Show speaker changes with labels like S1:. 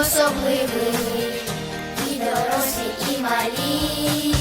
S1: особливий, і дорослі, і малі.